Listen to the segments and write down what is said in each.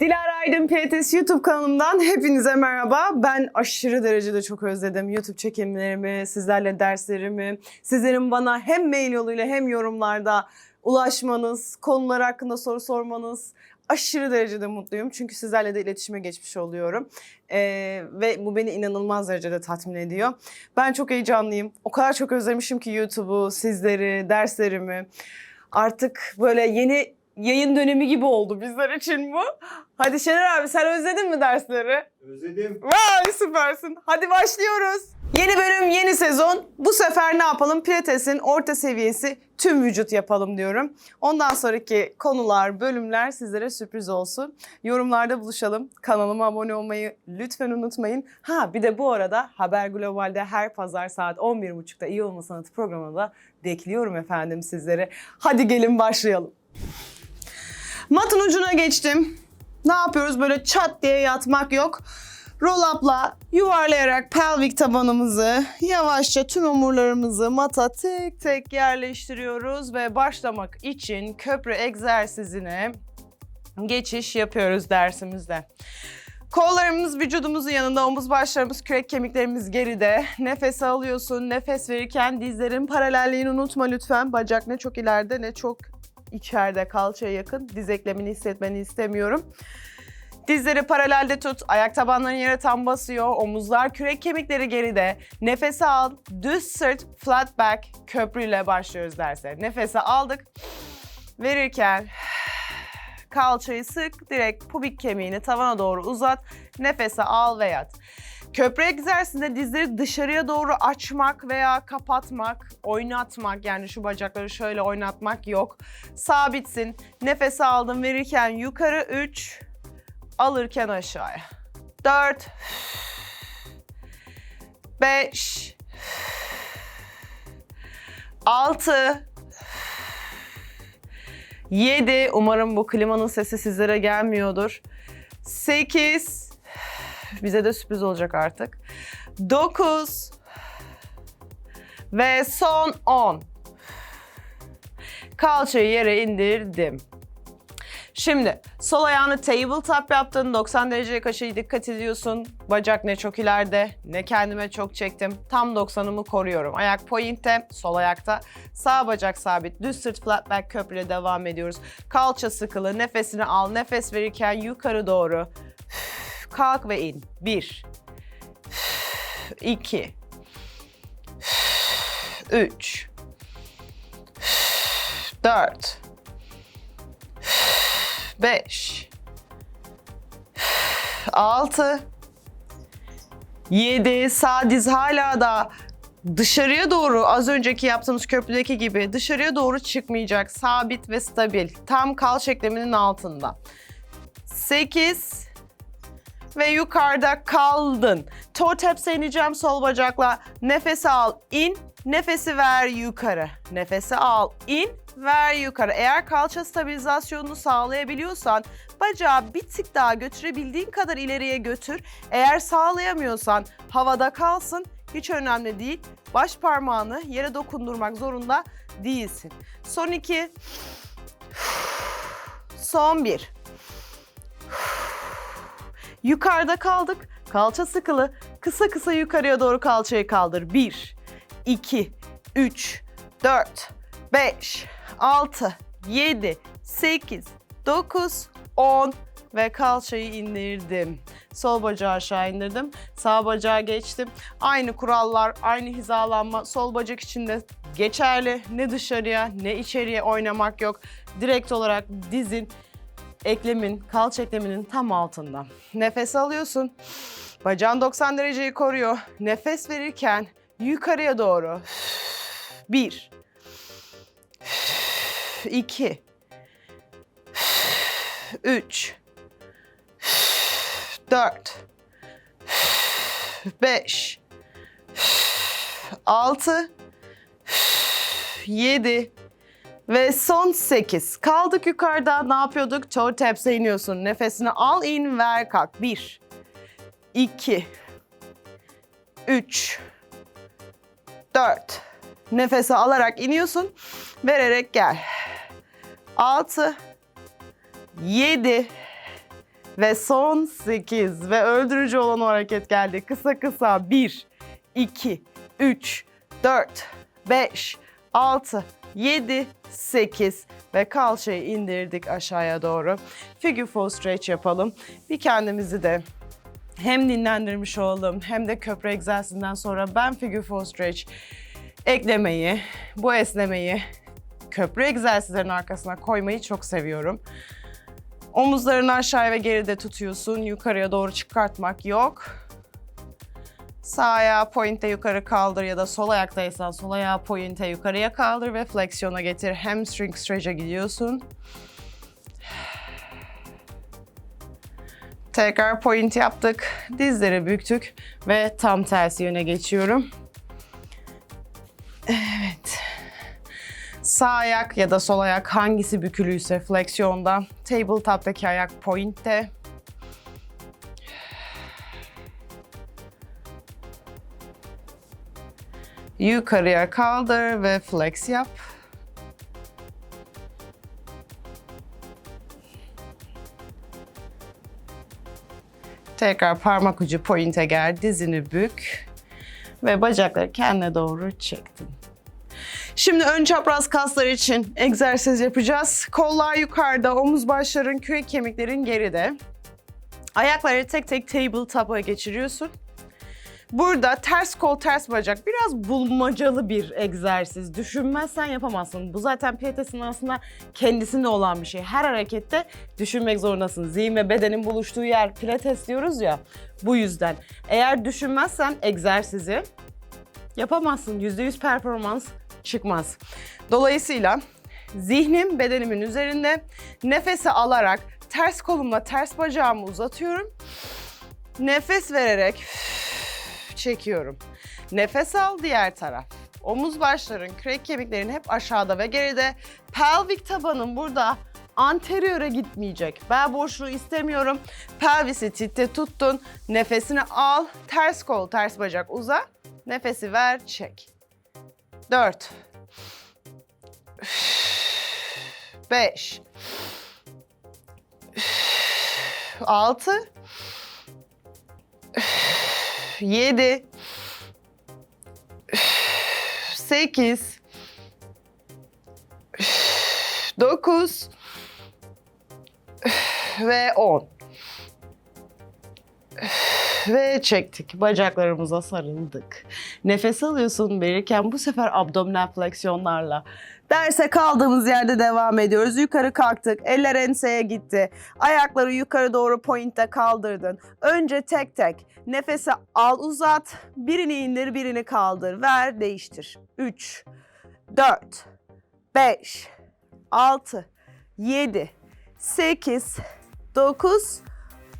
Dilara Aydın Pilates YouTube kanalımdan hepinize merhaba. Ben aşırı derecede çok özledim YouTube çekimlerimi, sizlerle derslerimi. Sizlerin bana hem mail yoluyla hem yorumlarda ulaşmanız, konular hakkında soru sormanız aşırı derecede mutluyum. Çünkü sizlerle de iletişime geçmiş oluyorum. Ee, ve bu beni inanılmaz derecede tatmin ediyor. Ben çok heyecanlıyım. O kadar çok özlemişim ki YouTube'u, sizleri, derslerimi. Artık böyle yeni yayın dönemi gibi oldu bizler için bu. Hadi Şener abi sen özledin mi dersleri? Özledim. Vay süpersin. Hadi başlıyoruz. Yeni bölüm, yeni sezon. Bu sefer ne yapalım? Pilates'in orta seviyesi tüm vücut yapalım diyorum. Ondan sonraki konular, bölümler sizlere sürpriz olsun. Yorumlarda buluşalım. Kanalıma abone olmayı lütfen unutmayın. Ha bir de bu arada Haber Global'de her pazar saat 11.30'da İyi Olma Sanatı programında da bekliyorum efendim sizleri. Hadi gelin başlayalım. Matın ucuna geçtim. Ne yapıyoruz? Böyle çat diye yatmak yok. Roll up'la yuvarlayarak pelvik tabanımızı yavaşça tüm omurlarımızı mata tek tek yerleştiriyoruz ve başlamak için köprü egzersizine geçiş yapıyoruz dersimizde. Kollarımız vücudumuzun yanında, omuz başlarımız, kürek kemiklerimiz geride. Nefes alıyorsun. Nefes verirken dizlerin paralelliğini unutma lütfen. Bacak ne çok ileride ne çok içeride kalçaya yakın. Diz eklemini hissetmeni istemiyorum. Dizleri paralelde tut. Ayak tabanların yere tam basıyor. Omuzlar, kürek kemikleri geride. Nefesi al. Düz sırt, flat back köprüyle başlıyoruz derse. Nefesi aldık. Verirken kalçayı sık. Direkt pubik kemiğini tavana doğru uzat. Nefesi al ve yat. Köprü egzersizinde dizleri dışarıya doğru açmak veya kapatmak, oynatmak yani şu bacakları şöyle oynatmak yok. Sabitsin. Nefes aldım verirken yukarı 3, alırken aşağıya. 4, 5, 6, 7. Umarım bu klimanın sesi sizlere gelmiyordur. 8, bize de sürpriz olacak artık. 9 ve son 10. Kalçayı yere indirdim. Şimdi sol ayağını tabletop yaptın. 90 dereceye kaçı dikkat ediyorsun. Bacak ne çok ileride ne kendime çok çektim. Tam 90'ımı koruyorum. Ayak pointe, sol ayakta. Sağ bacak sabit. Düz sırt flat back köprüyle devam ediyoruz. Kalça sıkılı. Nefesini al. Nefes verirken yukarı doğru. Kalk ve in. 1 2 3 4 5 6 7 sağ diz hala da dışarıya doğru az önceki yaptığımız köprüdeki gibi dışarıya doğru çıkmayacak. Sabit ve stabil. Tam kalça ekleminin altında. 8 ve yukarıda kaldın. Toe taps'e ineceğim sol bacakla. Nefes al, in. Nefesi ver yukarı. Nefesi al, in, ver yukarı. Eğer kalça stabilizasyonunu sağlayabiliyorsan bacağı bir tık daha götürebildiğin kadar ileriye götür. Eğer sağlayamıyorsan havada kalsın. Hiç önemli değil. Baş parmağını yere dokundurmak zorunda değilsin. Son iki. Son bir. Yukarıda kaldık. Kalça sıkılı. Kısa kısa yukarıya doğru kalçayı kaldır. 1, 2, 3, 4, 5, 6, 7, 8, 9, 10 ve kalçayı indirdim. Sol bacağı aşağı indirdim. Sağ bacağı geçtim. Aynı kurallar, aynı hizalanma sol bacak için de geçerli. Ne dışarıya ne içeriye oynamak yok. Direkt olarak dizin eklemin, kalça ekleminin tam altında. Nefes alıyorsun. Bacağın 90 dereceyi koruyor. Nefes verirken yukarıya doğru. Bir. iki, Üç. Dört. Beş. Altı. Yedi. Ve son 8. Kaldık yukarıda. Ne yapıyorduk? Toe taps'e iniyorsun. Nefesini al, in, ver, kalk. 1, 2, 3, 4. Nefesi alarak iniyorsun. Vererek gel. 6, 7, Ve son 8 ve öldürücü olan o hareket geldi. Kısa kısa 1, 2, 3, 4, 5, 6, 7, 8 ve kalçayı indirdik aşağıya doğru. Figure four stretch yapalım. Bir kendimizi de hem dinlendirmiş olalım hem de köprü egzersizinden sonra ben figure four stretch eklemeyi, bu esnemeyi köprü egzersizlerinin arkasına koymayı çok seviyorum. Omuzlarını aşağıya ve geride tutuyorsun. Yukarıya doğru çıkartmak yok. Sağ ayağı pointe yukarı kaldır ya da sol ayaktaysan sol ayağı pointe yukarıya kaldır ve fleksiyona getir. Hamstring stretch'e gidiyorsun. Tekrar point yaptık. Dizleri büktük ve tam tersi yöne geçiyorum. Evet. Sağ ayak ya da sol ayak hangisi bükülüyse fleksiyonda. Tabletop'taki ayak pointte. Yukarıya kaldır ve flex yap. Tekrar parmak ucu pointe gel, dizini bük ve bacakları kendine doğru çektin. Şimdi ön çapraz kaslar için egzersiz yapacağız. Kollar yukarıda, omuz başların, kürek kemiklerin geride. Ayakları tek tek tabletop'a geçiriyorsun. Burada ters kol, ters bacak biraz bulmacalı bir egzersiz. Düşünmezsen yapamazsın. Bu zaten pilatesin aslında kendisinde olan bir şey. Her harekette düşünmek zorundasın. Zihin ve bedenin buluştuğu yer pilates diyoruz ya. Bu yüzden. Eğer düşünmezsen egzersizi yapamazsın. %100 performans çıkmaz. Dolayısıyla zihnim bedenimin üzerinde nefesi alarak ters kolumla ters bacağımı uzatıyorum. Nefes vererek çekiyorum. Nefes al diğer taraf. Omuz başların, kürek kemiklerin hep aşağıda ve geride. Pelvik tabanın burada anteriöre gitmeyecek. Bel boşluğu istemiyorum. Pelvisi titte tuttun. Nefesini al. Ters kol, ters bacak uza. Nefesi ver, çek. 4 5 6 7 8 9 ve 10 ve çektik. Bacaklarımıza sarıldık. Nefes alıyorsun verirken bu sefer abdominal fleksiyonlarla. Derse kaldığımız yerde devam ediyoruz. Yukarı kalktık. Eller enseye gitti. Ayakları yukarı doğru pointe kaldırdın. Önce tek tek. Nefesi al uzat. Birini indir birini kaldır. Ver değiştir. 3, 4, 5, 6, 7, 8, 9,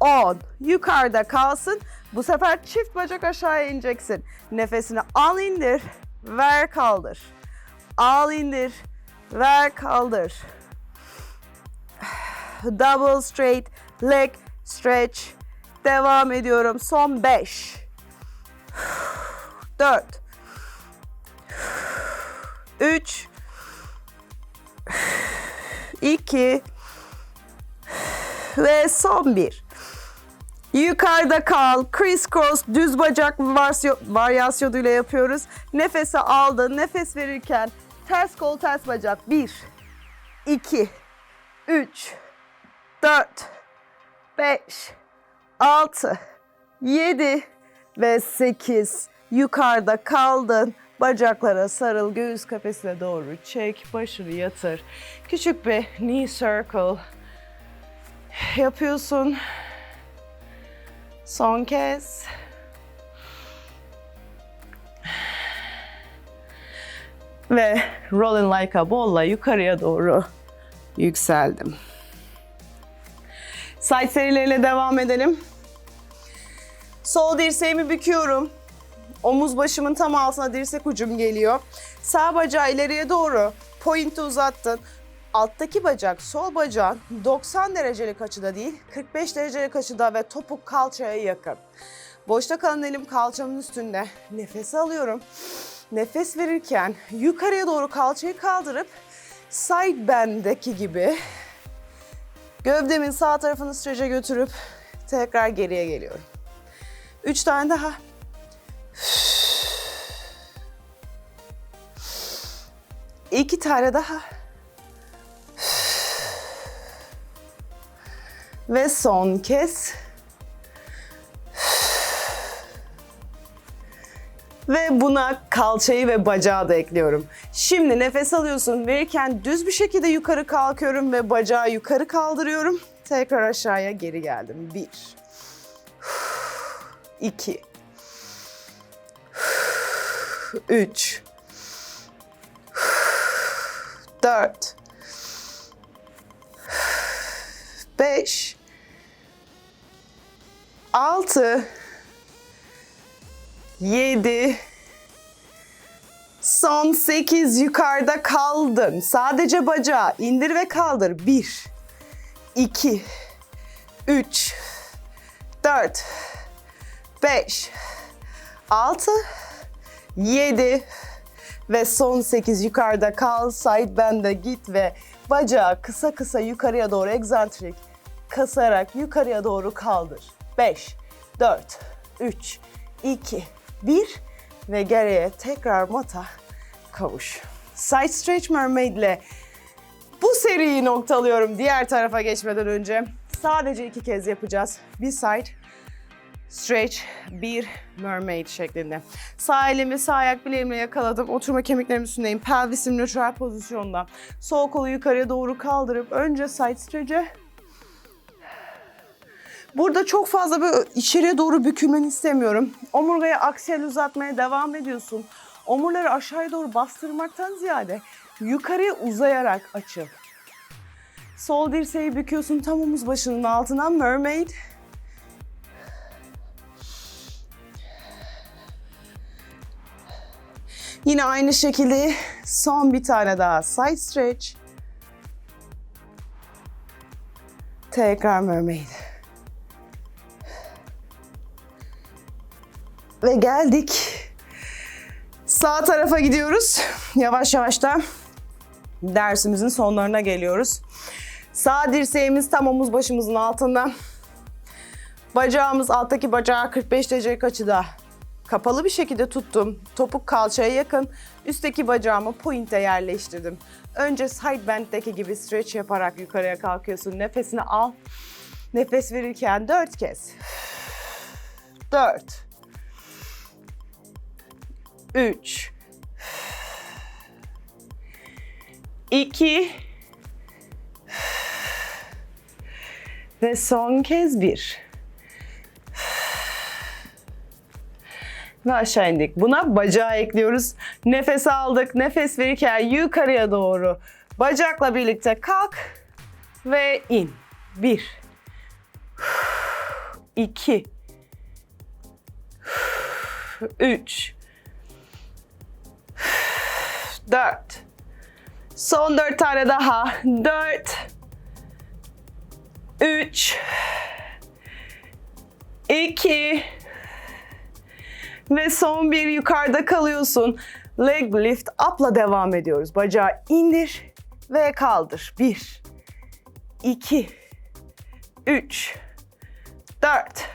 10. Yukarıda kalsın. Bu sefer çift bacak aşağıya ineceksin. Nefesini al indir, ver kaldır. Al indir, ver kaldır. Double straight leg stretch. Devam ediyorum. Son 5. 4. 3. 2. Ve son 1. Yukarıda kal. Criss cross düz bacak varyasyonuyla yapıyoruz. Nefesi aldın. Nefes verirken ters kol ters bacak. 1 2 3 4 5 6 7 ve 8. Yukarıda kaldın. Bacaklara sarıl, göğüs kafesine doğru çek, başını yatır. Küçük bir knee circle yapıyorsun. Son kez. Ve rolling like a ball'la yukarıya doğru yükseldim. Side serileriyle devam edelim. Sol dirseğimi büküyorum. Omuz başımın tam altına dirsek ucum geliyor. Sağ bacağı ileriye doğru pointi uzattın. Alttaki bacak, sol bacağın 90 derecelik açıda değil, 45 derecelik açıda ve topuk kalçaya yakın. Boşta kalan elim kalçamın üstünde. Nefes alıyorum. Nefes verirken yukarıya doğru kalçayı kaldırıp side bend'deki gibi Gövdemin sağ tarafını strece götürüp tekrar geriye geliyorum. Üç tane daha. İki tane daha. Ve son kez. Ve buna kalçayı ve bacağı da ekliyorum. Şimdi nefes alıyorsun. Verirken düz bir şekilde yukarı kalkıyorum ve bacağı yukarı kaldırıyorum. Tekrar aşağıya geri geldim. Bir. iki, Üç. Dört. Beş. Altı. 7 Son 8 yukarıda kaldın. Sadece bacağı indir ve kaldır. 1 2 3 4 5 6 7 ve son 8 yukarıda kal. Side bend'e git ve bacağı kısa kısa yukarıya doğru egzantrik kasarak yukarıya doğru kaldır. 5 4 3 2 1 ve geriye tekrar mata kavuş. Side Stretch Mermaid ile bu seriyi noktalıyorum diğer tarafa geçmeden önce. Sadece iki kez yapacağız. Bir side stretch, bir mermaid şeklinde. Sağ elimi sağ ayak bileğimle yakaladım. Oturma kemiklerimin üstündeyim. Pelvisim nötral pozisyonda. Sol kolu yukarıya doğru kaldırıp önce side stretch'e Burada çok fazla böyle içeriye doğru bükülmeni istemiyorum. Omurgayı aksiyel uzatmaya devam ediyorsun. Omurları aşağıya doğru bastırmaktan ziyade yukarıya uzayarak açıl. Sol dirseği büküyorsun tam omuz başının altına mermaid. Yine aynı şekilde son bir tane daha side stretch. Tekrar mermaid. Ve geldik. Sağ tarafa gidiyoruz. Yavaş yavaş da dersimizin sonlarına geliyoruz. Sağ dirseğimiz tam omuz başımızın altında. Bacağımız alttaki bacağı 45 derece açıda kapalı bir şekilde tuttum. Topuk kalçaya yakın. Üstteki bacağımı pointe yerleştirdim. Önce side bend'deki gibi stretch yaparak yukarıya kalkıyorsun. Nefesini al. Nefes verirken dört kez. Dört. 3 2 ve son kez 1 ve aşağı indik. Buna bacağı ekliyoruz. Nefes aldık. Nefes verirken yukarıya doğru bacakla birlikte kalk ve in. 1 2 3 Dört. Son dört tane daha. Dört. Üç. İki. Ve son bir yukarıda kalıyorsun. Leg lift up'la devam ediyoruz. Bacağı indir ve kaldır. Bir. iki, Üç. Dört.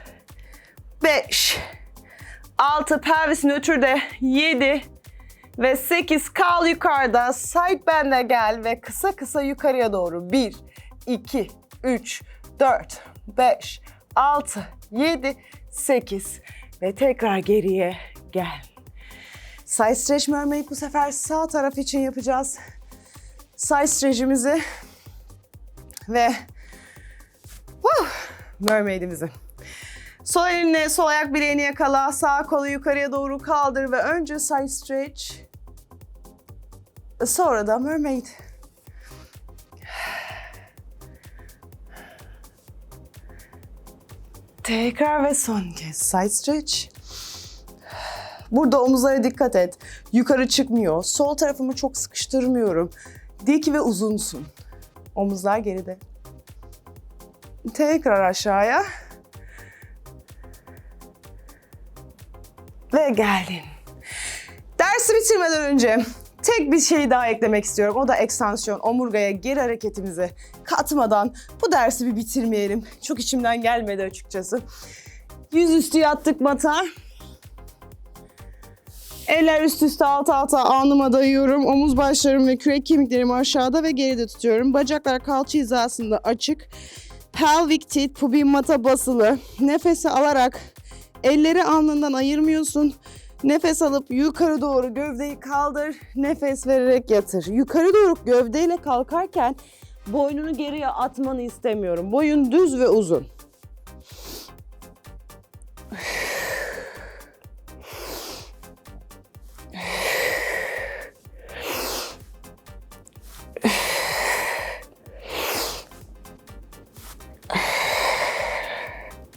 Beş. Altı. Pelvis nötrde. Yedi. Ve 8 kal yukarıda. Side bend'e gel ve kısa kısa yukarıya doğru. 1, 2, 3, 4, 5, 6, 7, 8 ve tekrar geriye gel. Side stretch mermaid bu sefer sağ taraf için yapacağız. Side stretch'imizi ve uh, mermaid'imizi. Sol elinle sol ayak bileğini yakala. Sağ kolu yukarıya doğru kaldır ve önce side stretch. Sonra da mermaid. Tekrar ve son kez side stretch. Burada omuzlara dikkat et. Yukarı çıkmıyor. Sol tarafımı çok sıkıştırmıyorum. Dik ve uzunsun. Omuzlar geride. Tekrar aşağıya. Geldin. Dersi bitirmeden önce tek bir şey daha eklemek istiyorum. O da ekstansiyon, omurgaya geri hareketimizi katmadan bu dersi bir bitirmeyelim. Çok içimden gelmedi açıkçası. Yüzüstü yattık mata. Eller üst üste alt alta alnıma dayıyorum. Omuz başlarım ve kürek kemiklerimi aşağıda ve geride tutuyorum. Bacaklar kalça hizasında açık. Pelvic teeth pubic mata basılı. Nefesi alarak elleri alnından ayırmıyorsun. Nefes alıp yukarı doğru gövdeyi kaldır. Nefes vererek yatır. Yukarı doğru gövdeyle kalkarken boynunu geriye atmanı istemiyorum. Boyun düz ve uzun.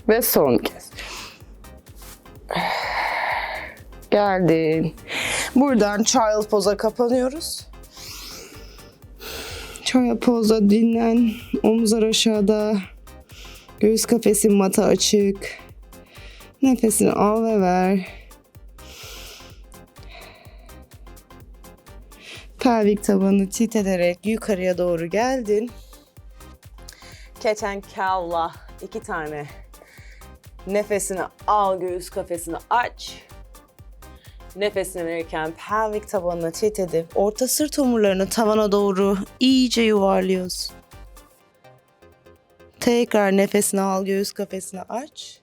Ve son kez. Geldin. Buradan child pose'a kapanıyoruz. Child pose'da dinlen. Omuzlar aşağıda. Göğüs kafesin mata açık. Nefesini al ve ver. Pelvik tabanı titrederek yukarıya doğru geldin. Cat and cow'la iki tane Nefesini al, göğüs kafesini aç. Nefesini verirken pelvik tabanına tilt edip orta sırt omurlarını tavana doğru iyice yuvarlıyorsun. Tekrar nefesini al, göğüs kafesini aç.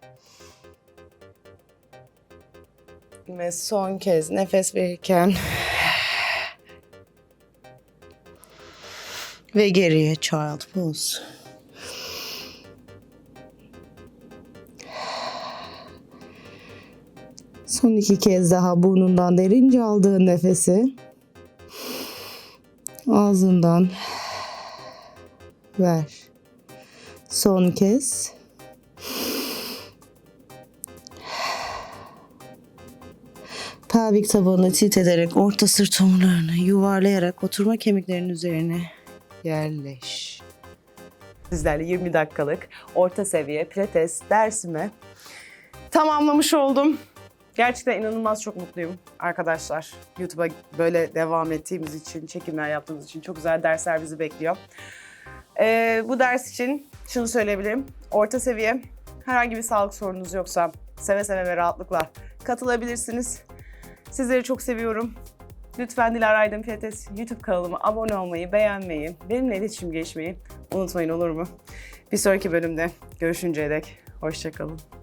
Ve son kez nefes verirken ve geriye child pose. Son iki kez daha burnundan derince aldığın nefesi ağzından ver. Son kez. Pelvik tabanını tilt ederek orta sırt omurlarını yuvarlayarak oturma kemiklerinin üzerine yerleş. Sizlerle 20 dakikalık orta seviye pilates dersimi tamamlamış oldum. Gerçekten inanılmaz çok mutluyum arkadaşlar. YouTube'a böyle devam ettiğimiz için, çekimler yaptığımız için çok güzel dersler bizi bekliyor. Ee, bu ders için şunu söyleyebilirim. Orta seviye herhangi bir sağlık sorununuz yoksa seve seve ve rahatlıkla katılabilirsiniz. Sizleri çok seviyorum. Lütfen Dilara Aydın Pilates YouTube kanalıma abone olmayı, beğenmeyi, benimle iletişim geçmeyi unutmayın olur mu? Bir sonraki bölümde görüşünceye dek hoşçakalın.